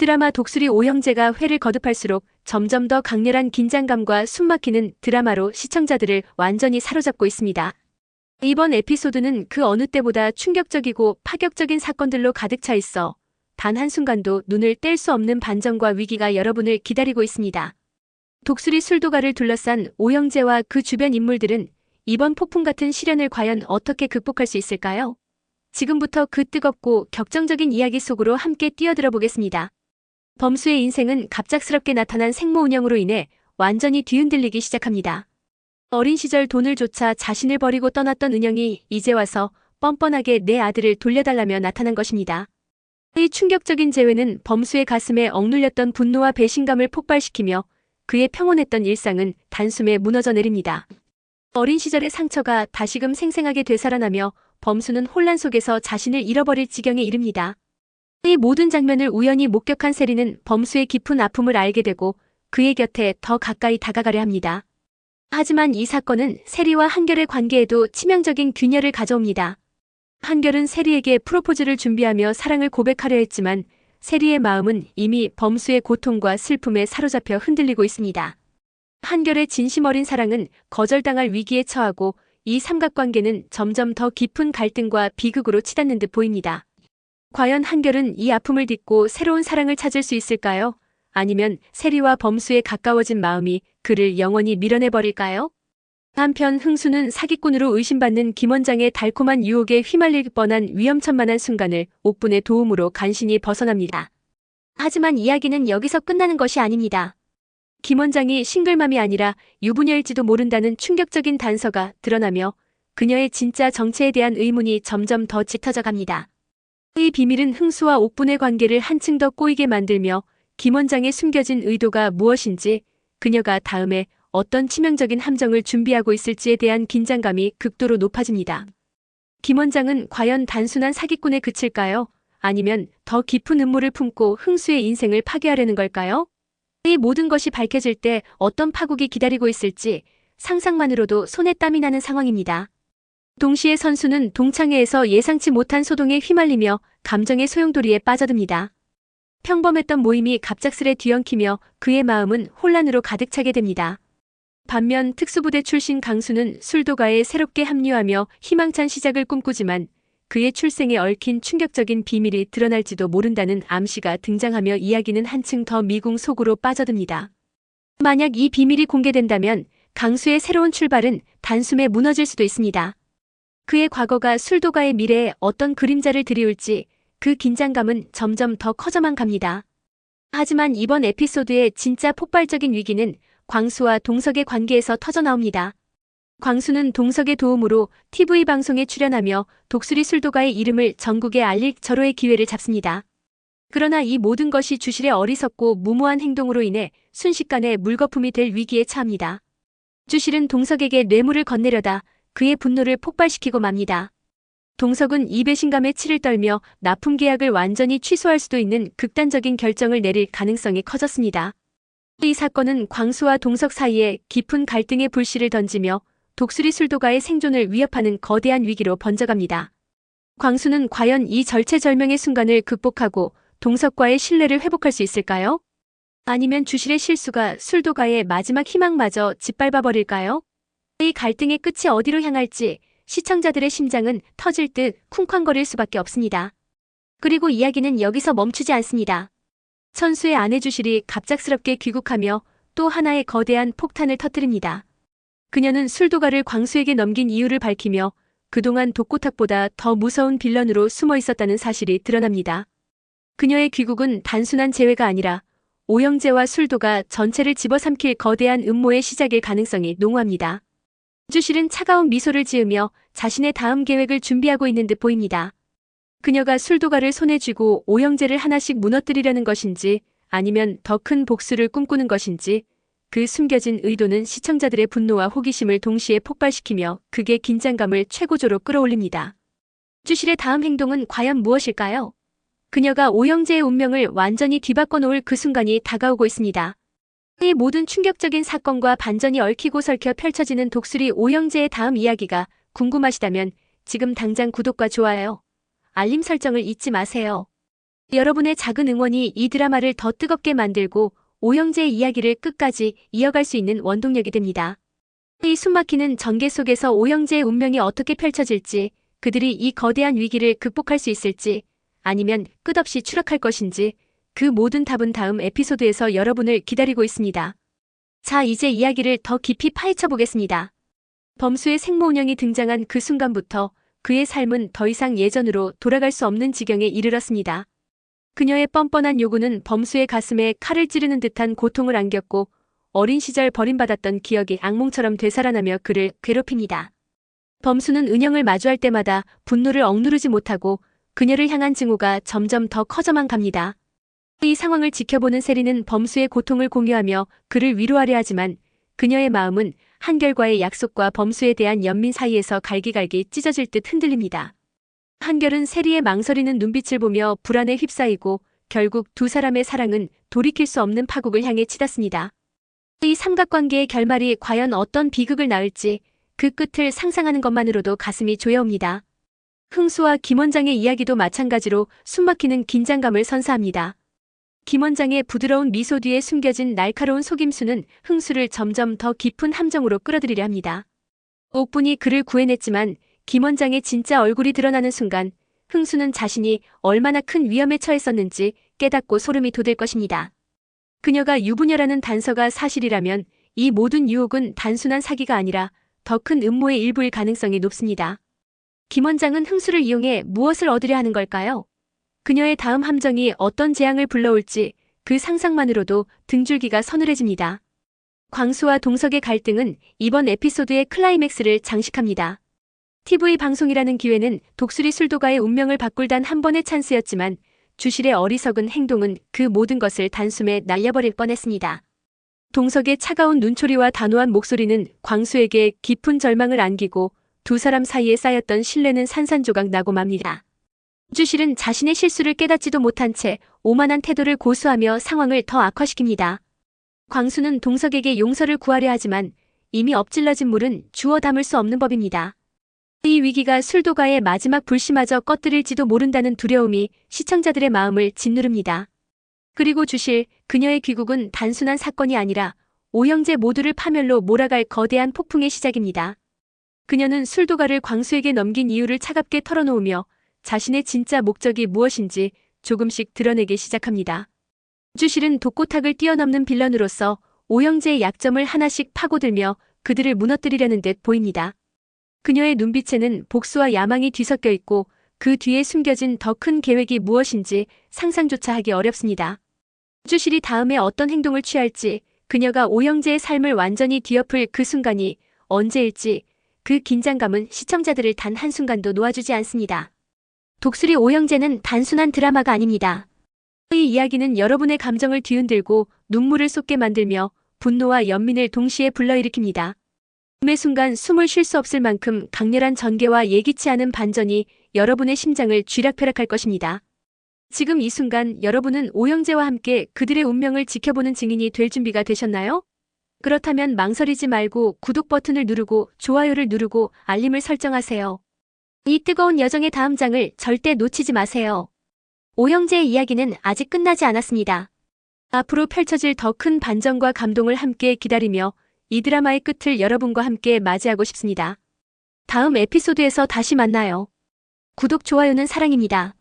드라마 독수리 오형제가 회를 거듭할수록 점점 더 강렬한 긴장감과 숨막히는 드라마로 시청자들을 완전히 사로잡고 있습니다. 이번 에피소드는 그 어느 때보다 충격적이고 파격적인 사건들로 가득 차 있어 단 한순간도 눈을 뗄 수 없는 반전과 위기가 여러분을 기다리고 있습니다. 독수리 술도가를 둘러싼 오형제와 그 주변 인물들은 이번 폭풍 같은 시련을 과연 어떻게 극복할 수 있을까요? 지금부터 그 뜨겁고 격정적인 이야기 속으로 함께 뛰어들어 보겠습니다. 범수의 인생은 갑작스럽게 나타난 생모 운영으로 인해 완전히 뒤흔들리기 시작합니다. 어린 시절 돈을 조차 자신을 버리고 떠났던 은영이 이제 와서 뻔뻔하게 내 아들을 돌려달라며 나타난 것입니다. 이 충격적인 재회는 범수의 가슴에 억눌렸던 분노와 배신감을 폭발시키며 그의 평온했던 일상은 단숨에 무너져 내립니다. 어린 시절의 상처가 다시금 생생하게 되살아나며 범수는 혼란 속에서 자신을 잃어버릴 지경에 이릅니다. 이 모든 장면을 우연히 목격한 세리는 범수의 깊은 아픔을 알게 되고 그의 곁에 더 가까이 다가가려 합니다. 하지만 이 사건은 세리와 한결의 관계에도 치명적인 균열을 가져옵니다. 한결은 세리에게 프로포즈를 준비하며 사랑을 고백하려 했지만 세리의 마음은 이미 범수의 고통과 슬픔에 사로잡혀 흔들리고 있습니다. 한결의 진심 어린 사랑은 거절당할 위기에 처하고 이 삼각관계는 점점 더 깊은 갈등과 비극으로 치닫는 듯 보입니다. 과연 한결은 이 아픔을 딛고 새로운 사랑을 찾을 수 있을까요? 아니면 세리와 범수에 가까워진 마음이 그를 영원히 밀어내버릴까요? 한편 흥수는 사기꾼으로 의심받는 김원장의 달콤한 유혹에 휘말릴 뻔한 위험천만한 순간을 옥분의 도움으로 간신히 벗어납니다. 하지만 이야기는 여기서 끝나는 것이 아닙니다. 김원장이 싱글맘이 아니라 유부녀일지도 모른다는 충격적인 단서가 드러나며 그녀의 진짜 정체에 대한 의문이 점점 더 짙어져 갑니다. 이 비밀은 흥수와 옥분의 관계를 한층 더 꼬이게 만들며 김 원장의 숨겨진 의도가 무엇인지 그녀가 다음에 어떤 치명적인 함정을 준비하고 있을지에 대한 긴장감이 극도로 높아집니다. 김 원장은 과연 단순한 사기꾼에 그칠까요? 아니면 더 깊은 음모를 품고 흥수의 인생을 파괴하려는 걸까요? 이 모든 것이 밝혀질 때 어떤 파국이 기다리고 있을지 상상만으로도 손에 땀이 나는 상황입니다. 동시에 선수는 동창회에서 예상치 못한 소동에 휘말리며 감정의 소용돌이에 빠져듭니다. 평범했던 모임이 갑작스레 뒤엉키며 그의 마음은 혼란으로 가득 차게 됩니다. 반면 특수부대 출신 강수는 술도가에 새롭게 합류하며 희망찬 시작을 꿈꾸지만 그의 출생에 얽힌 충격적인 비밀이 드러날지도 모른다는 암시가 등장하며 이야기는 한층 더 미궁 속으로 빠져듭니다. 만약 이 비밀이 공개된다면 강수의 새로운 출발은 단숨에 무너질 수도 있습니다. 그의 과거가 술도가의 미래에 어떤 그림자를 드리울지 그 긴장감은 점점 더 커져만 갑니다. 하지만 이번 에피소드의 진짜 폭발적인 위기는 광수와 동석의 관계에서 터져나옵니다. 광수는 동석의 도움으로 TV 방송에 출연하며 독수리 술도가의 이름을 전국에 알릴 절호의 기회를 잡습니다. 그러나 이 모든 것이 주실의 어리석고 무모한 행동으로 인해 순식간에 물거품이 될 위기에 처합니다. 주실은 동석에게 뇌물을 건네려다 그의 분노를 폭발시키고 맙니다. 동석은 이 배신감에 치를 떨며 납품 계약을 완전히 취소할 수도 있는 극단적인 결정을 내릴 가능성이 커졌습니다. 이 사건은 광수와 동석 사이에 깊은 갈등의 불씨를 던지며 독수리 술도가의 생존을 위협하는 거대한 위기로 번져갑니다. 광수는 과연 이 절체절명의 순간을 극복하고 동석과의 신뢰를 회복할 수 있을까요? 아니면 주실의 실수가 술도가의 마지막 희망마저 짓밟아 버릴까요? 이 갈등의 끝이 어디로 향할지 시청자들의 심장은 터질 듯 쿵쾅거릴 수밖에 없습니다. 그리고 이야기는 여기서 멈추지 않습니다. 천수의 아내 주실이 갑작스럽게 귀국하며 또 하나의 거대한 폭탄을 터뜨립니다. 그녀는 술도가를 광수에게 넘긴 이유를 밝히며 그동안 독고탁보다 더 무서운 빌런으로 숨어 있었다는 사실이 드러납니다. 그녀의 귀국은 단순한 재회가 아니라 오영재와 술도가 전체를 집어삼킬 거대한 음모의 시작일 가능성이 농후합니다. 주실은 차가운 미소를 지으며 자신의 다음 계획을 준비하고 있는 듯 보입니다. 그녀가 술도가를 손에 쥐고 오영재를 하나씩 무너뜨리려는 것인지 아니면 더 큰 복수를 꿈꾸는 것인지 그 숨겨진 의도는 시청자들의 분노와 호기심을 동시에 폭발시키며 극의 긴장감을 최고조로 끌어올립니다. 주실의 다음 행동은 과연 무엇일까요? 그녀가 오영재의 운명을 완전히 뒤바꿔 놓을 그 순간이 다가오고 있습니다. 이 모든 충격적인 사건과 반전이 얽히고 설켜 펼쳐지는 독수리 오영재의 다음 이야기가 궁금하시다면 지금 당장 구독과 좋아요, 알림 설정을 잊지 마세요. 여러분의 작은 응원이 이 드라마를 더 뜨겁게 만들고 오영재의 이야기를 끝까지 이어갈 수 있는 원동력이 됩니다. 이 숨막히는 전개 속에서 오영재의 운명이 어떻게 펼쳐질지, 그들이 이 거대한 위기를 극복할 수 있을지, 아니면 끝없이 추락할 것인지, 그 모든 답은 다음 에피소드에서 여러분을 기다리고 있습니다. 자, 이제 이야기를 더 깊이 파헤쳐 보겠습니다. 범수의 생모 운영이 등장한 그 순간부터 그의 삶은 더 이상 예전으로 돌아갈 수 없는 지경에 이르렀습니다. 그녀의 뻔뻔한 요구는 범수의 가슴에 칼을 찌르는 듯한 고통을 안겼고 어린 시절 버림받았던 기억이 악몽처럼 되살아나며 그를 괴롭힙니다. 범수는 은영을 마주할 때마다 분노를 억누르지 못하고 그녀를 향한 증오가 점점 더 커져만 갑니다. 이 상황을 지켜보는 세리는 범수의 고통을 공유하며 그를 위로하려 하지만 그녀의 마음은 한결과의 약속과 범수에 대한 연민 사이에서 갈기갈기 찢어질 듯 흔들립니다. 한결은 세리의 망설이는 눈빛을 보며 불안에 휩싸이고 결국 두 사람의 사랑은 돌이킬 수 없는 파국을 향해 치닫습니다. 이 삼각관계의 결말이 과연 어떤 비극을 낳을지 그 끝을 상상하는 것만으로도 가슴이 조여옵니다. 흥수와 김 원장의 이야기도 마찬가지로 숨막히는 긴장감을 선사합니다. 김 원장의 부드러운 미소 뒤에 숨겨진 날카로운 속임수는 흥수를 점점 더 깊은 함정으로 끌어들이려 합니다. 옥분이 그를 구해냈지만 김 원장의 진짜 얼굴이 드러나는 순간 흥수는 자신이 얼마나 큰 위험에 처했었는지 깨닫고 소름이 돋을 것입니다. 그녀가 유부녀라는 단서가 사실이라면 이 모든 유혹은 단순한 사기가 아니라 더 큰 음모의 일부일 가능성이 높습니다. 김 원장은 흥수를 이용해 무엇을 얻으려 하는 걸까요? 그녀의 다음 함정이 어떤 재앙을 불러올지 그 상상만으로도 등줄기가 서늘해집니다. 광수와 동석의 갈등은 이번 에피소드의 클라이맥스를 장식합니다. TV 방송이라는 기회는 독수리 술도가의 운명을 바꿀 단 한 번의 찬스였지만 주실의 어리석은 행동은 그 모든 것을 단숨에 날려버릴 뻔했습니다. 동석의 차가운 눈초리와 단호한 목소리는 광수에게 깊은 절망을 안기고 두 사람 사이에 쌓였던 신뢰는 산산조각 나고 맙니다. 주실은 자신의 실수를 깨닫지도 못한 채 오만한 태도를 고수하며 상황을 더 악화시킵니다. 광수는 동석에게 용서를 구하려 하지만 이미 엎질러진 물은 주워 담을 수 없는 법입니다. 이 위기가 술도가의 마지막 불씨마저 꺼뜨릴지도 모른다는 두려움이 시청자들의 마음을 짓누릅니다. 그리고 주실, 그녀의 귀국은 단순한 사건이 아니라 오형제 모두를 파멸로 몰아갈 거대한 폭풍의 시작입니다. 그녀는 술도가를 광수에게 넘긴 이유를 차갑게 털어놓으며 자신의 진짜 목적이 무엇인지 조금씩 드러내기 시작합니다. 주실은 독고탁을 뛰어넘는 빌런으로서 오형제의 약점을 하나씩 파고들며 그들을 무너뜨리려는 듯 보입니다. 그녀의 눈빛에는 복수와 야망이 뒤섞여 있고 그 뒤에 숨겨진 더 큰 계획이 무엇인지 상상조차 하기 어렵습니다. 주실이 다음에 어떤 행동을 취할지 그녀가 오형제의 삶을 완전히 뒤엎을 그 순간이 언제일지 그 긴장감은 시청자들을 단 한순간도 놓아주지 않습니다. 독수리 오형제는 단순한 드라마가 아닙니다. 이 이야기는 여러분의 감정을 뒤흔들고 눈물을 쏟게 만들며 분노와 연민을 동시에 불러일으킵니다. 매 순간 숨을 쉴 수 없을 만큼 강렬한 전개와 예기치 않은 반전이 여러분의 심장을 쥐락펴락할 것입니다. 지금 이 순간 여러분은 오영재와 함께 그들의 운명을 지켜보는 증인이 될 준비가 되셨나요? 그렇다면 망설이지 말고 구독 버튼을 누르고 좋아요를 누르고 알림을 설정하세요. 이 뜨거운 여정의 다음 장을 절대 놓치지 마세요. 오영재의 이야기는 아직 끝나지 않았습니다. 앞으로 펼쳐질 더 큰 반전과 감동을 함께 기다리며 이 드라마의 끝을 여러분과 함께 맞이하고 싶습니다. 다음 에피소드에서 다시 만나요. 구독, 좋아요는 사랑입니다.